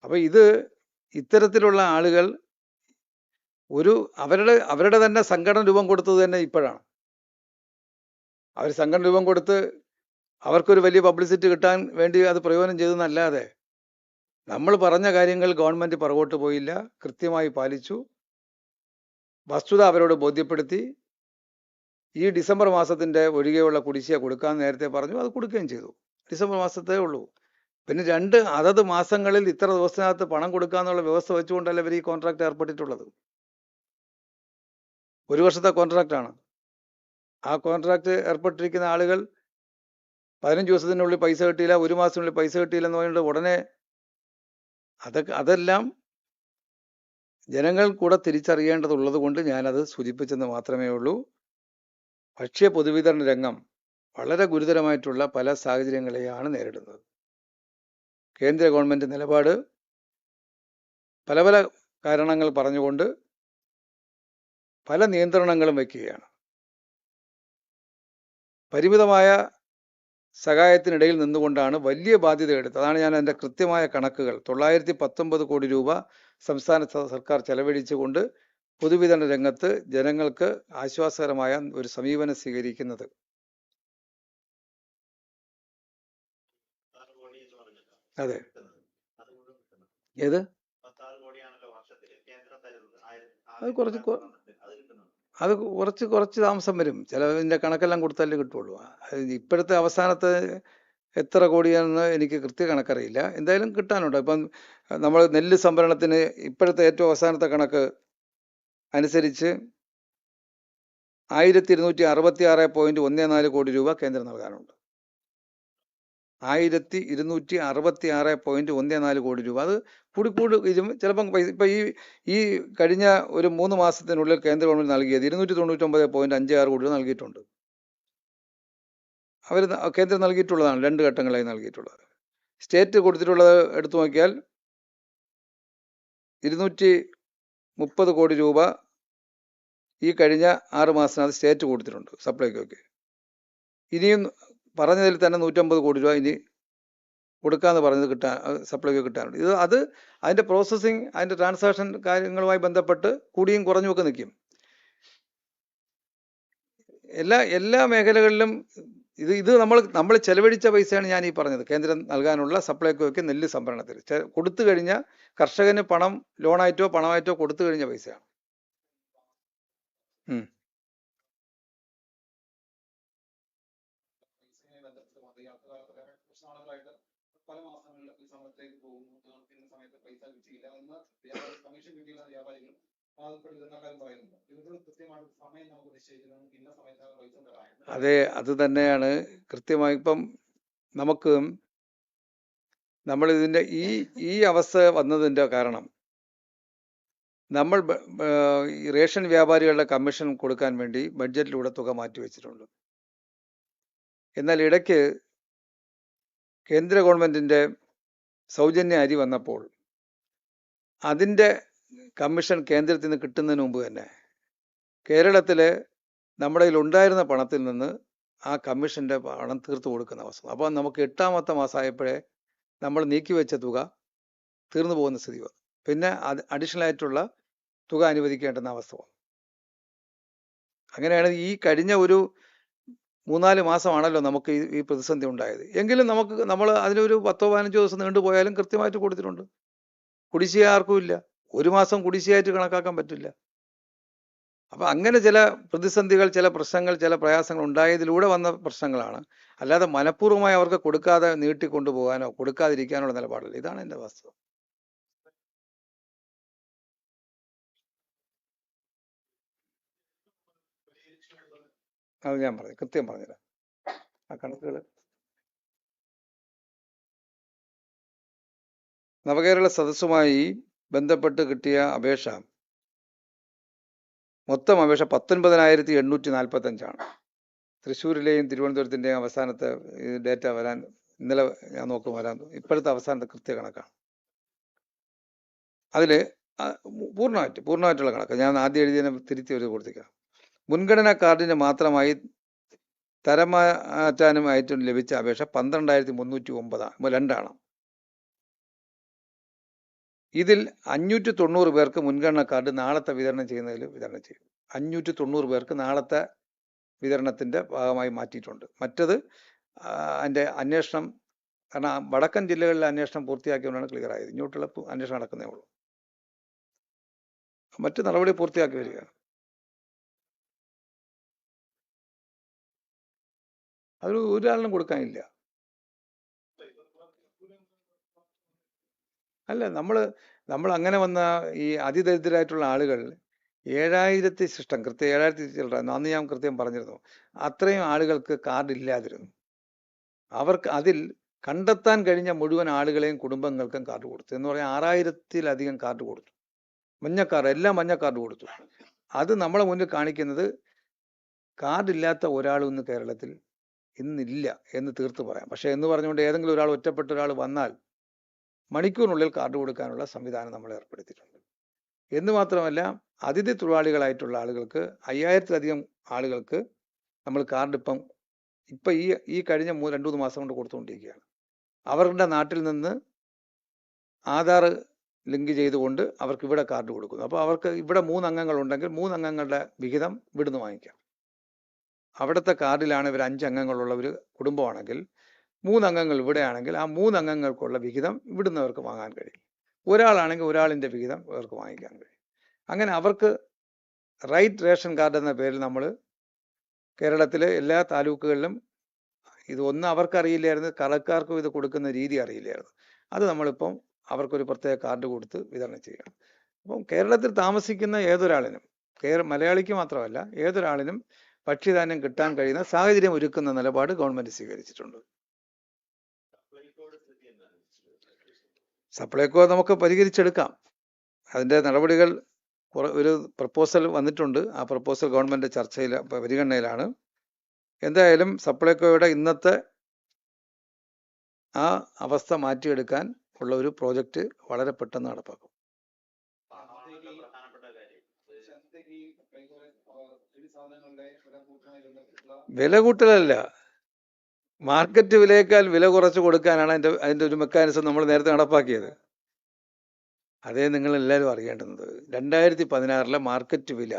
അപ്പൊ ഇത് ഇത്തരത്തിലുള്ള ആളുകൾ ഒരു അവരുടെ അവരുടെ തന്നെ സംഘടന രൂപം കൊടുത്തത് തന്നെ ഇപ്പോഴാണ്. അവർ സംഘടന രൂപം കൊടുത്ത് അവർക്കൊരു വലിയ പബ്ലിസിറ്റി കിട്ടാൻ വേണ്ടി അത് പ്രയോജനം ചെയ്തെന്നല്ലാതെ നമ്മൾ പറഞ്ഞ കാര്യങ്ങൾ ഗവൺമെന്റ് പുറകോട്ട് പോയില്ല കൃത്യമായി പാലിച്ചു. വസ്തുത അവരോട് ബോധ്യപ്പെടുത്തി. ഈ ഡിസംബർ മാസത്തിന്റെ ഒഴികെയുള്ള കുടിശ്ശിക കൊടുക്കാൻ നേരത്തെ പറഞ്ഞു അത് കൊടുക്കുകയും ചെയ്തു. ഡിസംബർ മാസത്തേ ഉള്ളൂ. പിന്നെ രണ്ട് അതത് മാസങ്ങളിൽ ഇത്ര ദിവസത്തിനകത്ത് പണം കൊടുക്കാന്നുള്ള വ്യവസ്ഥ വെച്ചുകൊണ്ടല്ല ഇവർ ഈ കോൺട്രാക്ട് ഏർപ്പെട്ടിട്ടുള്ളത്? ഒരു വർഷത്തെ കോൺട്രാക്റ്റ് ആണ് ആ കോൺട്രാക്ട് ഏർപ്പെട്ടിരിക്കുന്ന ആളുകൾ പതിനഞ്ച് ദിവസത്തിനുള്ളിൽ പൈസ കിട്ടിയില്ല ഒരു മാസത്തിനുള്ളിൽ പൈസ കിട്ടിയില്ല എന്ന് പറഞ്ഞിട്ട് ഉടനെ അതൊക്കെ അതെല്ലാം ജനങ്ങൾ കൂടെ തിരിച്ചറിയേണ്ടതുള്ളത് കൊണ്ട് ഞാനത് സൂചിപ്പിച്ചെന്ന് മാത്രമേ ഉള്ളൂ. ഭക്ഷ്യ പൊതുവിതരണ രംഗം വളരെ ഗുരുതരമായിട്ടുള്ള പല സാഹചര്യങ്ങളെയാണ് നേരിടുന്നത്. കേന്ദ്ര ഗവൺമെന്റ് നിലപാട് പല പല കാരണങ്ങൾ പറഞ്ഞുകൊണ്ട് പല നിയന്ത്രണങ്ങളും വയ്ക്കുകയാണ് പരിമിതമായ സഹായത്തിനിടയിൽ നിന്നുകൊണ്ടാണ് വലിയ ബാധ്യത എടുത്തത്. അതാണ് ഞാൻ എന്റെ കൃത്യമായ കണക്കുകൾ. തൊള്ളായിരത്തി പത്തൊമ്പത് കോടി രൂപ സംസ്ഥാന സർക്കാർ ചെലവഴിച്ചുകൊണ്ട് പൊതുവിതരണ രംഗത്ത് ജനങ്ങൾക്ക് ആശ്വാസകരമായ ഒരു സമീപനം സ്വീകരിക്കുന്നത്. അതെ. ഏത്. അത് കുറച്ച് അത് കുറച്ച് കുറച്ച് താമസം വരും. ചിലതിന്റെ കണക്കെല്ലാം കൊടുത്താലേ കിട്ടുള്ളൂ. അത് ഇപ്പോഴത്തെ അവസാനത്തെ എത്ര കോടിയാണെന്ന് എനിക്ക് കൃത്യ കണക്കറിയില്ല. എന്തായാലും കിട്ടാനുണ്ട്. ഇപ്പം നമ്മൾ നെല്ല് സംഭരണത്തിന് ഇപ്പോഴത്തെ ഏറ്റവും അവസാനത്തെ കണക്ക് അനുസരിച്ച് ആയിരത്തി ഇരുന്നൂറ്റി അറുപത്തി ആറ് പോയിന്റ് ഒന്ന് നാല് കോടി രൂപ കേന്ദ്രം നൽകാനുണ്ട്. ആയിരത്തി ഇരുന്നൂറ്റി അറുപത്തി ആറ് പോയിന്റ് ഒന്നേ നാല് കോടി രൂപ. അത് കൂടി കൂടി ഇരും ചിലപ്പം പൈസ ഇപ്പം ഈ ഈ കഴിഞ്ഞ ഒരു മൂന്ന് മാസത്തിനുള്ളിൽ കേന്ദ്ര ഗവൺമെന്റ് നൽകിയത് ഇരുന്നൂറ്റി തൊണ്ണൂറ്റൊമ്പത് പോയിന്റ് അഞ്ച് ആറ് കോടി രൂപ നൽകിയിട്ടുണ്ട്. അവർ കേന്ദ്രം നൽകിയിട്ടുള്ളതാണ് രണ്ട് ഘട്ടങ്ങളായി നൽകിയിട്ടുള്ളത്. സ്റ്റേറ്റ് കൊടുത്തിട്ടുള്ളത് എടുത്തു നോക്കിയാൽ ഇരുന്നൂറ്റി മുപ്പത് കോടി രൂപ ഈ കഴിഞ്ഞ ആറ് മാസത്തിനകത്ത് സ്റ്റേറ്റ് കൊടുത്തിട്ടുണ്ട് സപ്ലൈക്കൊക്കെ. ഇനിയും പറഞ്ഞതിൽ തന്നെ നൂറ്റമ്പത് കോടി രൂപ ഇനി കൊടുക്കാന്ന് പറഞ്ഞത് കിട്ടാൻ സപ്ലൈകോ കിട്ടാനുണ്ട്. ഇത് അത് അതിന്റെ പ്രോസസ്സിങ് അതിന്റെ ട്രാൻസാക്ഷൻ കാര്യങ്ങളുമായി ബന്ധപ്പെട്ട് കൂടിയും കുറഞ്ഞും ഒക്കെ നിൽക്കും. എല്ലാ എല്ലാ മേഖലകളിലും ഇത് ഇത് നമ്മൾ നമ്മൾ ചെലവഴിച്ച പൈസയാണ് ഞാൻ ഈ പറഞ്ഞത്. കേന്ദ്രം നൽകാനുള്ള സപ്ലൈകോയ്ക്ക് നെല്ല് സംഭരണത്തിൽ. കൊടുത്തു കഴിഞ്ഞ കർഷകന് പണം ലോണായിട്ടോ പണമായിട്ടോ കൊടുത്തു കഴിഞ്ഞ പൈസയാണ് ഉം. പൈസയുമായി ബന്ധപ്പെട്ട് വന്ന് ഈ അടുത്ത കാലത്ത് വേറെ കുറച്ച് നാളുകളായിട്ട് പല മാസങ്ങളിൽ ഈ സമരത്തേക്ക് പോകുന്നു തീർക്കുന്ന സമയത്ത് പൈസ കിട്ടിയില്ല എന്ന് വ്യാപാരി കമ്മീഷൻ കിട്ടിയില്ല വ്യാപാരികൾ ബാധപ്പെടുന്ന കാര്യം പറയുന്നുണ്ട് ഇതിൽ കൃത്യമായിട്ട് സമയം നമുക്ക് നിശ്ചയിക്കുന്നത് ഇന്ന കമ്മീഷൻ പൈസ വ്യാപാരികൾ അതെ അത് തന്നെയാണ് കൃത്യമായി ഇപ്പം നമുക്ക് നമ്മൾ ഇതിന്റെ ഈ ഈ അവസ്ഥ വന്നതിന്റെ കാരണം. നമ്മൾ റേഷൻ വ്യാപാരികളുടെ കമ്മീഷൻ കൊടുക്കാൻ വേണ്ടി ബഡ്ജറ്റിലൂടെ തുക മാറ്റി വെച്ചിട്ടുണ്ട്. എന്നാൽ ഇടയ്ക്ക് കേന്ദ്ര ഗവൺമെന്റിന്റെ സൗജന്യ അരി വന്നപ്പോൾ അതിന്റെ കമ്മീഷൻ കേന്ദ്രത്തിൽ നിന്ന് കിട്ടുന്നതിന് മുമ്പ് തന്നെ കേരളത്തിൽ നമ്മുടെ കയ്യിൽ ഉണ്ടായിരുന്ന പണത്തിൽ നിന്ന് ആ കമ്മീഷന്റെ പണം തീർത്തു കൊടുക്കുന്ന അവസ്ഥ. അപ്പോൾ നമുക്ക് എട്ടാമത്തെ മാസമായപ്പോഴേ നമ്മൾ നീക്കി വെച്ച തുക തീർന്നു പോകുന്ന സ്ഥിതി വന്നു. പിന്നെ അത് അഡീഷണൽ ആയിട്ടുള്ള തുക അനുവദിക്കേണ്ടുന്ന അവസ്ഥ വന്നു. അങ്ങനെയാണ് ഈ കഴിഞ്ഞ ഒരു മൂന്നാൽ മാസമാണല്ലോ നമുക്ക് ഈ പ്രതിസന്ധി ഉണ്ടായത്. എങ്കിലും നമുക്ക് നമ്മൾ അതിനൊരു പത്തോ പതിനഞ്ചോ ദിവസം നീണ്ടുപോയാലും കൃത്യമായിട്ട് കൊടുത്തിട്ടുണ്ട്. കുടിശ്ശിക ആർക്കും ഇല്ല. ഒരു മാസം കുടിശ്ശികയായിട്ട് കണക്കാക്കാൻ പറ്റില്ല. അപ്പൊ അങ്ങനെ ചില പ്രതിസന്ധികൾ ചില പ്രശ്നങ്ങൾ ചില പ്രയാസങ്ങൾ ഉണ്ടായതിലൂടെ വന്ന പ്രശ്നങ്ങളാണ്. അല്ലാതെ മനഃപൂർവമായി അവർക്ക് കൊടുക്കാതെ നീട്ടിക്കൊണ്ടു പോകാനോ കൊടുക്കാതിരിക്കാനുള്ള നിലപാടില്ല. ഇതാണ് എന്റെ വാസ്തവം. അത് ഞാൻ പറഞ്ഞു കൃത്യം പറഞ്ഞുതരാം. ആ കണക്കുകൾ നവകേരള സദസ്സുമായി ബന്ധപ്പെട്ട് കിട്ടിയ അപേക്ഷ മൊത്തം അപേക്ഷ പത്തൊൻപതിനായിരത്തി എണ്ണൂറ്റി നാൽപ്പത്തി അഞ്ചാണ് തൃശ്ശൂരിലെയും തിരുവനന്തപുരത്തിന്റെയും അവസാനത്തെ ഡേറ്റ വരാൻ ഇന്നലെ ഞാൻ നോക്കും വരാൻ ഇപ്പോഴത്തെ അവസാനത്തെ കൃത്യ കണക്കാണ്. അതിൽ പൂർണമായിട്ട് പൂർണമായിട്ടുള്ള കണക്ക്. ഞാൻ ആദ്യം എഴുതിയതിനെ തിരുത്തി ഒരു കൊടുത്തേക്കാം. മുൻഗണനാ കാർഡിന് മാത്രമായി തരമാറ്റാനും ആയിട്ടും ലഭിച്ച അപേക്ഷ പന്ത്രണ്ടായിരത്തി മുന്നൂറ്റി ഒമ്പതാണ് രണ്ടാണ്. ഇതിൽ അഞ്ഞൂറ്റി തൊണ്ണൂറ് പേർക്ക് മുൻഗണനാ കാർഡ് നാളത്തെ വിതരണം ചെയ്യുന്നതിൽ വിതരണം ചെയ്യും. അഞ്ഞൂറ്റി തൊണ്ണൂറ് പേർക്ക് നാളത്തെ വിതരണത്തിന്റെ ഭാഗമായി മാറ്റിയിട്ടുണ്ട്. മറ്റത് അതിന്റെ അന്വേഷണം കാരണം വടക്കൻ ജില്ലകളിലെ അന്വേഷണം പൂർത്തിയാക്കിയതുകൊണ്ടാണ് ക്ലിയർ ആയത് ഇങ്ങോട്ടുള്ള അന്വേഷണം നടക്കുന്നേ ഉള്ളൂ. മറ്റു നടപടി പൂർത്തിയാക്കി വരികയാണ്. അതൊരു ഒരാളിനും കൊടുക്കാനില്ല. അല്ല നമ്മൾ നമ്മൾ അങ്ങനെ വന്ന ഈ അതിദരിദ്രരായിട്ടുള്ള ആളുകൾ ഏഴായിരത്തി ശിഷ്ടം കൃത്യം ഏഴായിരത്തി ചില്ലറ അന്ന് ഞാൻ കൃത്യം പറഞ്ഞിരുന്നു. അത്രയും ആളുകൾക്ക് കാർഡ് ഇല്ലാതിരുന്നു. അവർക്ക് അതിൽ കണ്ടെത്താൻ കഴിഞ്ഞ മുഴുവൻ ആളുകളെയും കുടുംബങ്ങൾക്കും കാർഡ് കൊടുത്തു. എന്ന് പറഞ്ഞാൽ ആറായിരത്തിലധികം കാർഡ് കൊടുത്തു. മഞ്ഞ എല്ലാം മഞ്ഞ കാർഡ് കൊടുത്തു. അത് നമ്മളെ മുന്നിൽ കാണിക്കുന്നത് കാർഡ് ഇല്ലാത്ത ഒരാളും ഇന്ന് കേരളത്തിൽ ഇന്നില്ല എന്ന് തീർത്ത് പറയാം. പക്ഷേ എന്ന് പറഞ്ഞുകൊണ്ട് ഏതെങ്കിലും ഒരാൾ ഒറ്റപ്പെട്ട ഒരാൾ വന്നാൽ മണിക്കൂറിനുള്ളിൽ കാർഡ് കൊടുക്കാനുള്ള സംവിധാനം നമ്മൾ ഏർപ്പെടുത്തിയിട്ടുണ്ട്. എന്ന് മാത്രമല്ല അതിഥി തൊഴിലാളികളായിട്ടുള്ള ആളുകൾക്ക് അയ്യായിരത്തിലധികം ആളുകൾക്ക് നമ്മൾ കാർഡ് ഇപ്പം ഇപ്പം ഈ ഈ കഴിഞ്ഞ മൂ രണ്ടു മൂന്ന് മാസം കൊണ്ട് കൊടുത്തുകൊണ്ടിരിക്കുകയാണ്. അവരുടെ നാട്ടിൽ നിന്ന് ആധാർ ലിങ്ക് ചെയ്തുകൊണ്ട് അവർക്ക് ഇവിടെ കാർഡ് കൊടുക്കുന്നു. അപ്പോൾ അവർക്ക് ഇവിടെ മൂന്ന് അംഗങ്ങൾ ഉണ്ടെങ്കിൽ മൂന്ന് അംഗങ്ങളുടെ വിഹിതം ഇവിടുന്ന് വാങ്ങിക്കാം. അവിടുത്തെ കാർഡിലാണ് ഇവർ അഞ്ച് അംഗങ്ങളുള്ള ഒരു കുടുംബമാണെങ്കിൽ മൂന്ന് അംഗങ്ങൾ ഇവിടെയാണെങ്കിൽ ആ മൂന്നംഗങ്ങൾക്കുള്ള വിഹിതം ഇവിടുന്ന് അവർക്ക് വാങ്ങാൻ കഴിയും. ഒരാളാണെങ്കിൽ ഒരാളിന്റെ വിഹിതം അവർക്ക് വാങ്ങിക്കാൻ കഴിയും. അങ്ങനെ അവർക്ക് റൈറ്റ് റേഷൻ കാർഡ് എന്ന പേരിൽ നമ്മൾ കേരളത്തിലെ എല്ലാ താലൂക്കുകളിലും ഇത് ഒന്ന് അവർക്ക് അറിയില്ലായിരുന്നു കടക്കാർക്കും ഇത് കൊടുക്കുന്ന രീതി അറിയില്ലായിരുന്നു. അത് നമ്മളിപ്പം അവർക്കൊരു പ്രത്യേക കാർഡ് കൊടുത്ത് വിതരണം ചെയ്യണം അപ്പം കേരളത്തിൽ താമസിക്കുന്ന ഏതൊരാളിനും കേര മലയാളിക്ക് മാത്രമല്ല ഏതൊരാളിനും ഭക്ഷ്യധാന്യം കിട്ടാൻ കഴിയുന്ന സാഹചര്യം ഒരുക്കുന്ന നിലപാട് ഗവൺമെന്റ് സ്വീകരിച്ചിട്ടുണ്ട് സപ്ലൈകോയുടെ സ്ഥിതി എന്താണ് സപ്ലൈകോ നമുക്ക് പരിഹരിച്ചെടുക്കാം. അതിന്റെ നടപടികൾ ഒരു പ്രപ്പോസൽ വന്നിട്ടുണ്ട്. ആ പ്രപ്പോസൽ ഗവൺമെന്റ് ചർച്ചയിൽ പരിഗണനയിലാണ്. എന്തായാലും സപ്ലൈകോയുടെ ഇന്നത്തെ ആ അവസ്ഥ മാറ്റിയെടുക്കാൻ ഉള്ള ഒരു പ്രോജക്റ്റ് വളരെ പെട്ടെന്ന് നടപ്പാക്കും. വില കൂട്ടലല്ല. മാർക്കറ്റ് വിലയേക്കാൾ വില കുറച്ച് കൊടുക്കാനാണ് അതിന്റെ അതിന്റെ ഒരു മെക്കാനിസം നമ്മൾ നേരത്തെ നടപ്പാക്കിയത്. അതേ നിങ്ങൾ എല്ലാവരും അറിയേണ്ടുന്നത് രണ്ടായിരത്തി പതിനാറിലെ മാർക്കറ്റ് വില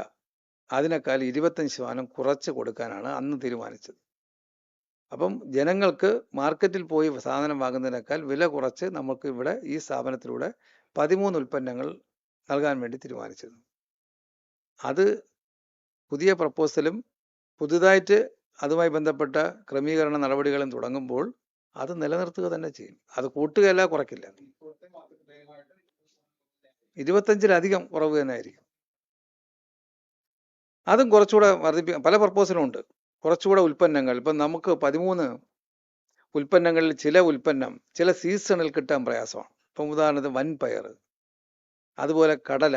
അതിനേക്കാൾ ഇരുപത്തഞ്ച് ശതമാനം കുറച്ച് കൊടുക്കാനാണ് അന്ന് തീരുമാനിച്ചത്. അപ്പം ജനങ്ങൾക്ക് മാർക്കറ്റിൽ പോയി സാധനം വാങ്ങുന്നതിനേക്കാൾ വില കുറച്ച് നമുക്ക് ഇവിടെ ഈ സ്ഥാപനത്തിലൂടെ പതിമൂന്ന് ഉൽപ്പന്നങ്ങൾ നൽകാൻ വേണ്ടി തീരുമാനിച്ചിരുന്നു. അത് പുതിയ പ്രപ്പോസലും പുതുതായിട്ട് അതുമായി ബന്ധപ്പെട്ട ക്രമീകരണ നടപടികളും തുടങ്ങുമ്പോൾ അത് നിലനിർത്തുക തന്നെ ചെയ്യും. അത് കൂട്ടുകയല്ല കുറയ്ക്കില്ല. ഇരുപത്തഞ്ചിലധികം കുറവ് തന്നെ ആയിരിക്കും അതും കുറച്ചുകൂടെ വർദ്ധിപ്പിക്കാം പല പർപ്പസിലും ഉണ്ട്. കുറച്ചുകൂടെ ഉൽപ്പന്നങ്ങൾ. ഇപ്പം നമുക്ക് പതിമൂന്ന് ഉൽപ്പന്നങ്ങളിൽ ചില ഉൽപ്പന്നം ചില സീസണിൽ കിട്ടാൻ പ്രയാസമാണ്. ഇപ്പം ഉദാഹരണത്തിന് വൻപയർ അതുപോലെ കടല.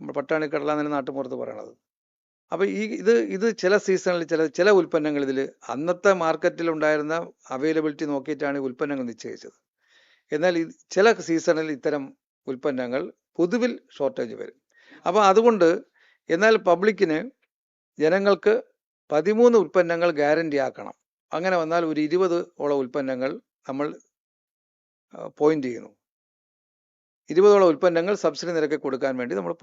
നമ്മൾ പട്ടാണി കടല എന്നാണ് നാട്ടുപുറത്ത് പറയണത്. അപ്പോൾ ഈ ഇത് ഇത് ചില സീസണിൽ ചില ചില ഉൽപ്പന്നങ്ങൾ ഇതിൽ അന്നത്തെ മാർക്കറ്റിൽ ഉണ്ടായിരുന്ന അവൈലബിലിറ്റി നോക്കിയിട്ടാണ് ഈ ഉൽപ്പന്നങ്ങൾ നിശ്ചയിച്ചത്. എന്നാൽ ചില സീസണിൽ ഇത്തരം ഉൽപ്പന്നങ്ങൾ പൊതുവിൽ ഷോർട്ടേജ് വരും. അപ്പോൾ അതുകൊണ്ട് എന്നാൽ പബ്ലിക്കിന് ജനങ്ങൾക്ക് പതിമൂന്ന് ഉൽപ്പന്നങ്ങൾ ഗ്യാരണ്ടി ആക്കണം. അങ്ങനെ വന്നാൽ ഒരു ഇരുപത് ഓളം ഉൽപ്പന്നങ്ങൾ നമ്മൾ പോയിന്റ് ചെയ്യുന്നു. ഇരുപതോളം ഉൽപ്പന്നങ്ങൾ സബ്സിഡി നിരക്കിൽ കൊടുക്കാൻ വേണ്ടി നമ്മൾ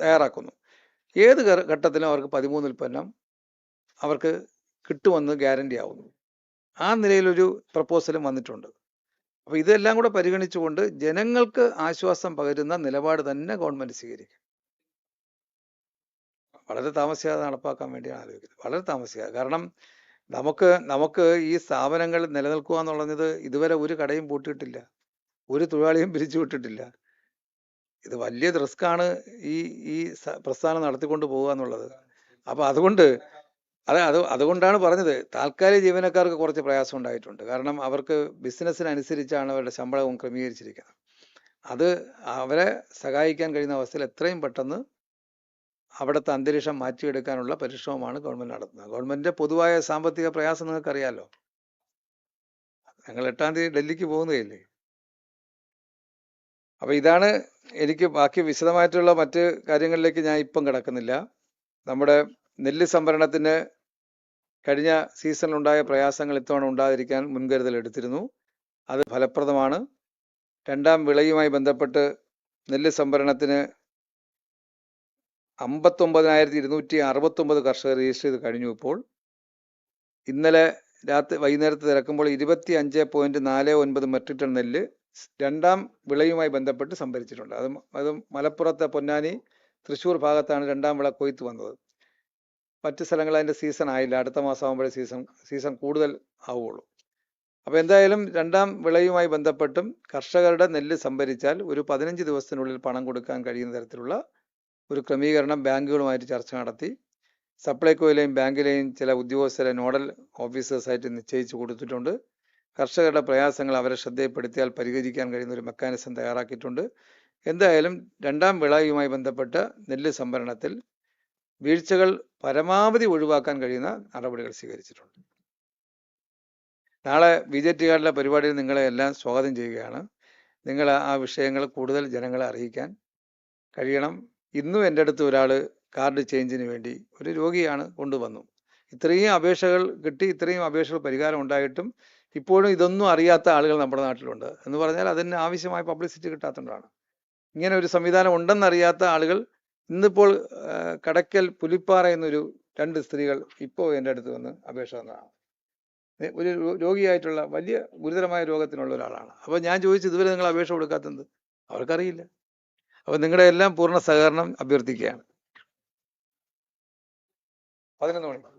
തയ്യാറാക്കുന്നു. ഏത് ഘട്ടത്തിലും അവർക്ക് പതിമൂന്ന് ഉൽപ്പന്നം അവർക്ക് കിട്ടുമെന്ന് ഗ്യാരണ്ടി ആവുന്നു. ആ നിലയിലൊരു പ്രപ്പോസലും വന്നിട്ടുണ്ട്. അപ്പോൾ ഇതെല്ലാം കൂടെ പരിഗണിച്ചുകൊണ്ട് ജനങ്ങൾക്ക് ആശ്വാസം പകരുന്ന നിലപാട് തന്നെ ഗവൺമെന്റ് സ്വീകരിക്കും. വളരെ താമസിയാതെ നടപ്പാക്കാൻ വേണ്ടിയാണ് ആലോചിക്കുന്നത്. വളരെ താമസിയാതെ. കാരണം നമുക്ക് നമുക്ക് ഈ സ്ഥാപനങ്ങൾ നിലനിൽക്കുക എന്നുള്ളത് ഇതുവരെ ഒരു കടയും പൂട്ടിയിട്ടില്ല. ഒരു തൊഴിലാളിയും പിരിച്ചു വിട്ടിട്ടില്ല ഇത് വലിയ റിസ്ക് ആണ് ഈ ഈ പ്രസ്ഥാനം നടത്തിക്കൊണ്ട് പോകുക എന്നുള്ളത്. അപ്പൊ അതുകൊണ്ട് അതെ അത് അതുകൊണ്ടാണ് പറഞ്ഞത്. താൽക്കാലിക ജീവനക്കാർക്ക് കുറച്ച് പ്രയാസം ഉണ്ടായിട്ടുണ്ട്. കാരണം അവർക്ക് ബിസിനസ്സിനനുസരിച്ചാണ് അവരുടെ ശമ്പളവും ക്രമീകരിച്ചിരിക്കുന്നത്. അത് അവരെ സഹായിക്കാൻ കഴിയുന്ന അവസ്ഥയിൽ എത്രയും പെട്ടെന്ന് അവിടുത്തെ അന്തരീക്ഷം മാറ്റിയെടുക്കാനുള്ള പരിശ്രമമാണ് ഗവൺമെന്റ് നടത്തുന്നത്. ഗവൺമെന്റിന്റെ പൊതുവായ സാമ്പത്തിക പ്രയാസം നിങ്ങൾക്കറിയാലോ? ഞങ്ങൾ എട്ടാം തീയതി ഡൽഹിക്ക് പോകുന്നതല്ലേ? അപ്പൊ ഇതാണ് എനിക്ക് ബാക്കി വിശദമായിട്ടുള്ള മറ്റ് കാര്യങ്ങളിലേക്ക് ഞാൻ ഇപ്പം കിടക്കുന്നില്ല. നമ്മുടെ നെല്ല് സംഭരണത്തിന് കഴിഞ്ഞ സീസണിലുണ്ടായ പ്രയാസങ്ങൾ ഇത്തവണ ഉണ്ടാതിരിക്കാൻ മുൻകരുതൽ എടുത്തിരുന്നു. അത് ഫലപ്രദമാണ്. രണ്ടാം വിളയുമായി ബന്ധപ്പെട്ട് നെല്ല് സംഭരണത്തിന് അമ്പത്തൊമ്പതിനായിരത്തി ഇരുന്നൂറ്റി അറുപത്തൊമ്പത് കർഷകർ രജിസ്റ്റർ ചെയ്ത് കഴിഞ്ഞു ഇപ്പോൾ. ഇന്നലെ രാത്രി വൈകുന്നേരത്ത് തിരക്കുമ്പോൾ ഇരുപത്തി അഞ്ച് പോയിന്റ് നാല് ഒൻപത് മെട്രിക് ടൺ നെല്ല് രണ്ടാം വിളയുമായി ബന്ധപ്പെട്ട് സംഭരിച്ചിട്ടുണ്ട്. അത് അതും മലപ്പുറത്തെ പൊന്നാനി തൃശ്ശൂർ ഭാഗത്താണ് രണ്ടാം വിള കൊയ്ത്ത് വന്നത്. മറ്റ് സ്ഥലങ്ങൾ അതിന്റെ സീസൺ ആയില്ല. അടുത്ത മാസം ആകുമ്പോഴേ സീസൺ സീസൺ കൂടുതൽ ആവുകയുള്ളൂ. അപ്പോൾ എന്തായാലും രണ്ടാം വിളയുമായി ബന്ധപ്പെട്ടും കർഷകരുടെ നെല്ല് സംഭരിച്ചാൽ ഒരു പതിനഞ്ച് ദിവസത്തിനുള്ളിൽ പണം കൊടുക്കാൻ കഴിയുന്ന തരത്തിലുള്ള ഒരു ക്രമീകരണം ബാങ്കുകളുമായിട്ട് ചർച്ച നടത്തി. സപ്ലൈകോയിലെയും ബാങ്കിലെയും ചില ഉദ്യോഗസ്ഥരെ നോഡൽ ഓഫീസേഴ്സായിട്ട് നിശ്ചയിച്ചു കൊടുത്തിട്ടുണ്ട്. കർഷകരുടെ പ്രയാസങ്ങൾ അവരെ ശ്രദ്ധയിൽപ്പെടുത്തിയാൽ പരിഹരിക്കാൻ കഴിയുന്ന ഒരു മെക്കാനിസം തയ്യാറാക്കിയിട്ടുണ്ട്. എന്തായാലും രണ്ടാം വിളയുമായി ബന്ധപ്പെട്ട നെല്ല് സംഭരണത്തിൽ വീഴ്ചകൾ പരമാവധി ഒഴിവാക്കാൻ കഴിയുന്ന നടപടികൾ സ്വീകരിച്ചിട്ടുണ്ട്. നാളെ ബി ജെ ടി കാർഡിലെ പരിപാടിയിൽ നിങ്ങളെ എല്ലാം സ്വാഗതം ചെയ്യുകയാണ്. നിങ്ങൾ ആ വിഷയങ്ങൾ കൂടുതൽ ജനങ്ങളെ അറിയിക്കാൻ കഴിയണം. ഇന്നും എന്റെ അടുത്ത് ഒരാൾ കാർഡ് ചേഞ്ചിന് വേണ്ടി ഒരു രോഗിയാണ് കൊണ്ടുവന്നു. ഇത്രയും അപേക്ഷകൾ കിട്ടി ഇത്രയും അപേക്ഷകൾ പരിഹാരം ഉണ്ടായിട്ടും ഇപ്പോഴും ഇതൊന്നും അറിയാത്ത ആളുകൾ നമ്മുടെ നാട്ടിലുണ്ട്. എന്ന് പറഞ്ഞാൽ അതിന് ആവശ്യമായ പബ്ലിസിറ്റി കിട്ടാത്തതുകൊണ്ടാണ്. ഇങ്ങനെ ഒരു സംവിധാനം ഉണ്ടെന്നറിയാത്ത ആളുകൾ ഇന്നിപ്പോൾ കടക്കൽ പുലിപ്പാറ എന്നൊരു രണ്ട് സ്ത്രീകൾ ഇപ്പോൾ എന്റെ അടുത്ത് വന്ന് അപേക്ഷ തന്നതാണ്. ഒരു രോഗിയായിട്ടുള്ള വലിയ ഗുരുതരമായ രോഗത്തിനുള്ള ഒരാളാണ്. അപ്പോൾ ഞാൻ ചോദിച്ചു ഇതുവരെ നിങ്ങൾ അപേക്ഷ കൊടുക്കാത്തത് അവർക്കറിയില്ല. അപ്പോൾ നിങ്ങളുടെ എല്ലാം പൂർണ സഹകരണം അഭ്യർത്ഥിക്കുകയാണ്. പതിനൊന്ന് മണി